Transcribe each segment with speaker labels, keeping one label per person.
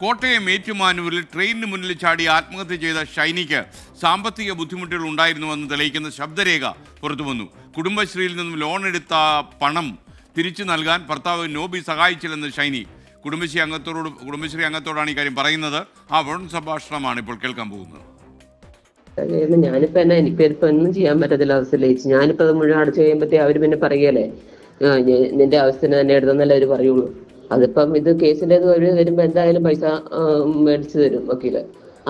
Speaker 1: കോട്ടയം ഏറ്റുമാനൂരിൽ ട്രെയിനിന് മുന്നിൽ ചാടി ആത്മഹത്യ ചെയ്ത ഷൈനിക്ക് സാമ്പത്തിക ബുദ്ധിമുട്ടുകൾ ഉണ്ടായിരുന്നുവെന്ന് തെളിയിക്കുന്ന ശബ്ദരേഖ പുറത്തു വന്നു കുടുംബശ്രീയിൽ നിന്നും ലോൺ എടുത്ത പണം തിരിച്ചു നൽകാൻ ഭർത്താവ് നോബി സഹായിച്ചില്ലെന്ന് ഷൈനി. കുടുംബശ്രീ അംഗത്തോട് കുടുംബശ്രീ അംഗത്തോടാണ് ഈ കാര്യം പറയുന്നത്. ആ വൺ സംഭാഷണമാണ് ഇപ്പോൾ കേൾക്കാൻ പോകുന്നത്.
Speaker 2: ഞാനിപ്പോ എന്നാ എനിക്കിപ്പോ ഒന്നും ചെയ്യാൻ പറ്റത്തില്ല അവസ്ഥയിലേക്ക് ഞാനിപ്പോ അത് മുഴുവൻ അടച്ചു കഴിയുമ്പോഴത്തേ അവർ പിന്നെ പറയല്ലേ? നിന്റെ അവസ്ഥ തന്നെ എടുത്തെന്നല്ലേ അവർ പറയുള്ളൂ. അതിപ്പം ഇത് കേസിന്റെ ഇത് വരുമ്പോ എന്തായാലും പൈസ മേടിച്ചു തരും വക്കീൽ.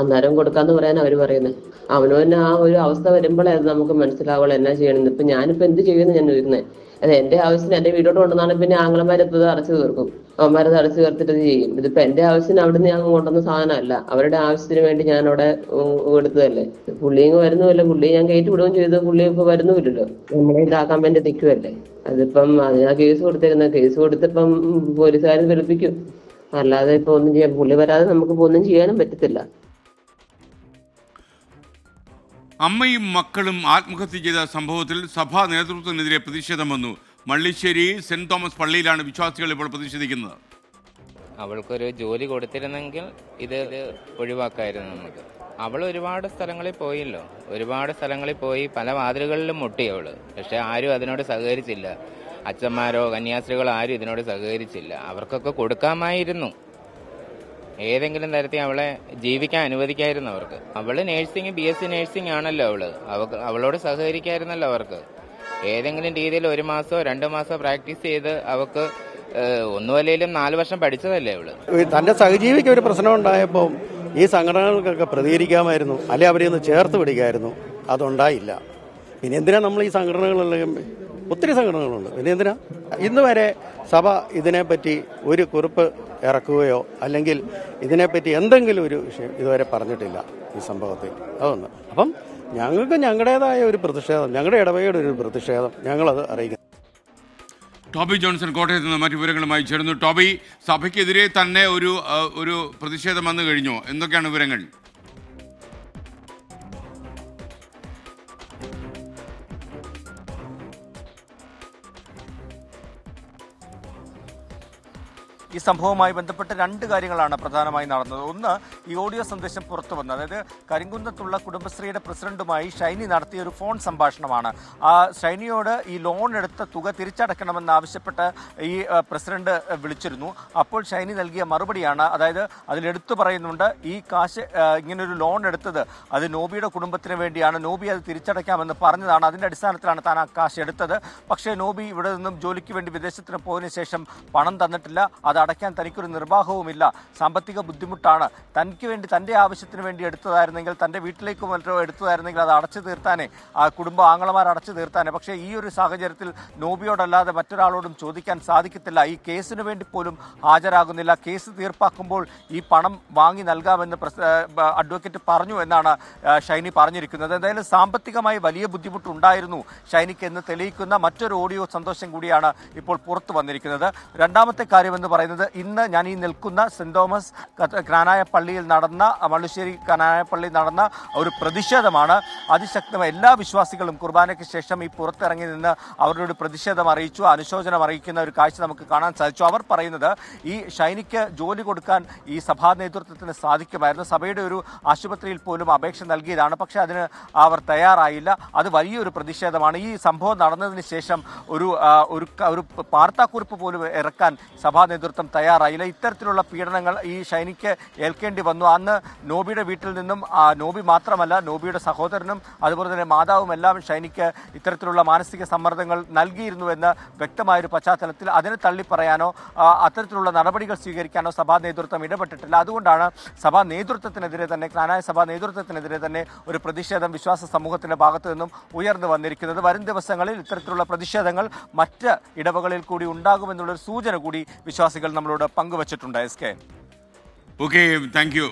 Speaker 2: അന്നേരം കൊടുക്കാന്ന് പറയാൻ അവർ പറയുന്നത് അവനോ തന്നെ ആ ഒരു അവസ്ഥ വരുമ്പോഴേ അത് നമുക്ക് മനസ്സിലാവുള്ളൂ എന്നാ ചെയ്യണമെന്ന് ഇപ്പൊ ഞാനിപ്പോ എന്ത് ചെയ്യുമെന്ന് ഞാൻ ചോദിക്കുന്നത് അത് എന്റെ ആവശ്യത്തിന് എന്റെ വീടോട്ട് കൊണ്ടുവന്നാണ് പിന്നെ ആംഗ്ലമാരത്തത് അടച്ചു തീർക്കും. അവന്മാരത് അടച്ചു തീർത്തിട്ട് ചെയ്യും? ഇതിപ്പോ എന്റെ ആവശ്യത്തിന് അവിടെ നിന്ന് ഞാൻ കൊണ്ടുവന്ന സാധനമല്ല. അവരുടെ ആവശ്യത്തിന് വേണ്ടി ഞാൻ അവിടെ കൊടുത്തതല്ലേ എടുത്തതല്ലേ? പുള്ളി ഇങ്ങ് വരുന്നുമില്ല. പുള്ളി ഞാൻ കയറ്റി വിടുകയും ചെയ്തു. പുള്ളി ഇപ്പൊ വരുന്നുമില്ലല്ലോ. നമ്മളെ ഇതാക്കാൻ വേണ്ടി നിൽക്കുമല്ലേ അതിപ്പം അതിനാ കേസ് കൊടുത്തിരുന്ന കേസ് കൊടുത്തിപ്പം പോലീസുകാരും വെളുപ്പിക്കും. അല്ലാതെ ഇപ്പൊ ഒന്നും ചെയ്യാൻ പുള്ളി വരാതെ നമുക്ക് ഒന്നും ചെയ്യാനും പറ്റത്തില്ല.
Speaker 1: അമ്മയും മക്കളും ആത്മഹത്യ ചെയ്ത സംഭവത്തിൽ സഭാ നേതൃത്വത്തിനെതിരെ പ്രതിഷേധം വന്നു. മള്ളിശ്ശേരി സെന്റ് തോമസ് പള്ളിയിലാണ് വിശ്വാസികൾ ഇപ്പോൾ പ്രതിഷേധിക്കുന്നത്.
Speaker 3: അവൾക്കൊരു ജോലി കൊടുത്തിരുന്നെങ്കിൽ ഇത് ഒഴിവാക്കായിരുന്നു നമുക്ക്. അവൾ ഒരുപാട് സ്ഥലങ്ങളിൽ പോയല്ലോ. ഒരുപാട് സ്ഥലങ്ങളിൽ പോയി പല വാതിലുകളിലും മുട്ടി അവൾ. പക്ഷെ ആരും അതിനോട് സഹകരിച്ചില്ല. അച്ഛന്മാരോ കന്യാസ്ത്രീകളോ ആരും ഇതിനോട് സഹകരിച്ചില്ല. അവർക്കൊക്കെ കൊടുക്കാമായിരുന്നു. ഏതെങ്കിലും തരത്തിൽ അവളെ ജീവിക്കാൻ അനുവദിക്കായിരുന്നു അവർക്ക്. അവൾ nursing B S C nursing ആണല്ലോ അവൾ. അവക്ക് അവളോട് സഹകരിക്കായിരുന്നല്ലോ അവർക്ക്. ഏതെങ്കിലും രീതിയിൽ ഒരു മാസോ രണ്ട് മാസോ പ്രാക്ടീസ് ചെയ്ത് അവക്ക് ഒന്നുമല്ലേലും നാല് വർഷം പഠിച്ചതല്ലേ അവൾ?
Speaker 4: തന്റെ സഹജീവിക്ക് ഒരു പ്രശ്നം ഉണ്ടായപ്പോൾ ഈ സംഘടനകൾക്കൊക്കെ പ്രതികരിക്കാമായിരുന്നു. അല്ലെ അവരെ ഒന്ന് ചേർത്ത് പിടിക്കായിരുന്നു. അതുണ്ടായില്ല. പിന്നെ എന്തിനാ നമ്മൾ ഈ സംഘടനകളെല്ലാം ഒത്തിരി സംഘടനകളുണ്ട്. പിന്നെ എന്തിനാ? ഇന്ന് വരെ സഭ ഇതിനെപ്പറ്റി ഒരു കുറിപ്പ് ഇറക്കുകയോ അല്ലെങ്കിൽ ഇതിനെപ്പറ്റി എന്തെങ്കിലും ഒരു വിഷയം ഇതുവരെ പറഞ്ഞിട്ടില്ല ഈ സംഭവത്തിൽ. അതൊന്ന്. അപ്പം ഞങ്ങൾക്ക് ഞങ്ങളുടേതായ ഒരു പ്രതിഷേധം ഞങ്ങളുടെ ഇടവകയുടെ ഒരു പ്രതിഷേധം ഞങ്ങളത് അറിയിക്കുന്നു.
Speaker 1: ടോബി ജോൺസൺ കോട്ടയത്ത് നിന്ന് മറ്റു വിവരങ്ങളുമായി ചേർന്നു ടോബി സഭയ്ക്കെതിരെ തന്നെ ഒരു ഒരു പ്രതിഷേധം വന്നു കഴിഞ്ഞോ? എന്തൊക്കെയാണ് വിവരങ്ങൾ?
Speaker 5: ഈ സംഭവവുമായി ബന്ധപ്പെട്ട രണ്ട് കാര്യങ്ങളാണ് പ്രധാനമായി നടന്നത്. ഒന്ന് ഈ ഓഡിയോ സന്ദേശം പുറത്തു വന്നത്. അതായത് കരിങ്കുന്നത്തുള്ള കുടുംബശ്രീയുടെ പ്രസിഡന്റുമായി ഷൈനി നടത്തിയ ഒരു ഫോൺ സംഭാഷണമാണ്. ആ ഷൈനിയോട് ഈ ലോൺ എടുത്ത തുക തിരിച്ചടക്കണമെന്ന് ആവശ്യപ്പെട്ട് ഈ പ്രസിഡന്റ് വിളിച്ചിരുന്നു. അപ്പോൾ ഷൈനി നൽകിയ മറുപടിയാണ് അതായത് അതിലെടുത്തു പറയുന്നുണ്ട് ഈ കാശ് ഇങ്ങനൊരു ലോൺ എടുത്തത് അത് നോബിയുടെ കുടുംബത്തിന് വേണ്ടിയാണ്. നോബി അത് തിരിച്ചടയ്ക്കാമെന്ന് പറഞ്ഞതാണ്. അതിന്റെ അടിസ്ഥാനത്തിലാണ് താൻ ആ കാശ് എടുത്തത്. പക്ഷേ നോബി ഇവിടെ നിന്നും ജോലിക്ക് വേണ്ടി വിദേശത്തിന് പോയതിനു ശേഷം പണം തന്നിട്ടില്ല. അത് അടയ്ക്കാൻ തനിക്കൊരു നിർവാഹവുമില്ല. സാമ്പത്തിക ബുദ്ധിമുട്ടാണ്. തനിക്ക് വേണ്ടി തന്റെ ആവശ്യത്തിന് വേണ്ടി എടുത്തതായിരുന്നെങ്കിൽ തന്റെ വീട്ടിലേക്ക് മറ്റോ എടുത്തതായിരുന്നെങ്കിൽ അത് അടച്ചു തീർത്താനേ ആ കുടുംബ ആങ്ങളമാർ അടച്ചു തീർത്താനേ. പക്ഷേ ഈ ഒരു സാഹചര്യത്തിൽ നോബിയോടല്ലാതെ മറ്റൊരാളോടും ചോദിക്കാൻ സാധിക്കത്തില്ല. ഈ കേസിന് വേണ്ടി പോലും ഹാജരാകുന്നില്ല. കേസ് തീർപ്പാക്കുമ്പോൾ ഈ പണം വാങ്ങി നൽകാമെന്ന് അഡ്വക്കേറ്റ് പറഞ്ഞു എന്നാണ് ഷൈനി പറഞ്ഞിരിക്കുന്നത്. എന്തായാലും സാമ്പത്തികമായി വലിയ ബുദ്ധിമുട്ടുണ്ടായിരുന്നു ഷൈനിക്ക് എന്ന് തെളിയിക്കുന്ന മറ്റൊരു ഓഡിയോ സന്തോഷം കൂടിയാണ് ഇപ്പോൾ പുറത്തു വന്നിരിക്കുന്നത്. രണ്ടാമത്തെ കാര്യമെന്ന് പറയുന്നത് ഇന്ന് ഞാൻ ഈ നിൽക്കുന്ന സെന്റ് തോമസ് ഗ്രാനായ പള്ളിയിൽ നടന്ന മള്ളുശ്ശേരി ക്നാനായ പള്ളിയിൽ നടന്ന ഒരു പ്രതിഷേധമാണ്. അതിശക്തമായ എല്ലാ വിശ്വാസികളും കുർബാനയ്ക്ക് ശേഷം ഈ പുറത്തിറങ്ങി നിന്ന് അവരുടെ ഒരു പ്രതിഷേധം അറിയിച്ചു അനുശോചനം അറിയിക്കുന്ന ഒരു കാഴ്ച നമുക്ക് കാണാൻ സാധിച്ചു. അവർ പറയുന്നത് ഈ ഷൈനിക്ക് ജോലി കൊടുക്കാൻ ഈ സഭാ നേതൃത്വത്തിന് സാധിക്കുമായിരുന്നു. സഭയുടെ ഒരു ആശുപത്രിയിൽ പോലും അപേക്ഷ നൽകിയതാണ്. പക്ഷേ അതിന് അവർ തയ്യാറായില്ല. അത് വലിയൊരു പ്രതിഷേധമാണ്. ഈ സംഭവം നടന്നതിന് ശേഷം ഒരു ഒരു വാർത്താക്കുറിപ്പ് പോലും ഇറക്കാൻ സഭാ നേതൃത്വം തയ്യാറായില്ല. ഇത്തരത്തിലുള്ള പീഡനങ്ങൾ ഈ ഷൈനിക്ക് ഏൽക്കേണ്ടി വന്നു. അന്ന് നോബിയുടെ വീട്ടിൽ നിന്നും നോബി മാത്രമല്ല നോബിയുടെ സഹോദരനും അതുപോലെ തന്നെ മാതാവും എല്ലാം ഷൈനിക്ക് ഇത്തരത്തിലുള്ള മാനസിക സമ്മർദ്ദങ്ങൾ നൽകിയിരുന്നുവെന്ന് വ്യക്തമായൊരു പശ്ചാത്തലത്തിൽ അതിനെ തള്ളിപ്പറയാനോ അത്തരത്തിലുള്ള നടപടികൾ സ്വീകരിക്കാനോ സഭാ നേതൃത്വം ഇടപെട്ടിട്ടില്ല. അതുകൊണ്ടാണ് സഭാ നേതൃത്വത്തിനെതിരെ തന്നെ ക്നാനായ സഭാ നേതൃത്വത്തിനെതിരെ തന്നെ ഒരു പ്രതിഷേധം വിശ്വാസ സമൂഹത്തിന്റെ ഭാഗത്തു നിന്നും ഉയർന്നു വന്നിരിക്കുന്നത്. വരും ദിവസങ്ങളിൽ ഇത്തരത്തിലുള്ള പ്രതിഷേധങ്ങൾ മറ്റ് ഇടവകളിൽ കൂടി ഉണ്ടാകുമെന്നുള്ളൊരു സൂചന കൂടി വിശ്വാസികൾ നമ്മളോട് പങ്കുവച്ചിട്ടുണ്ട് S K.
Speaker 1: Okay thank you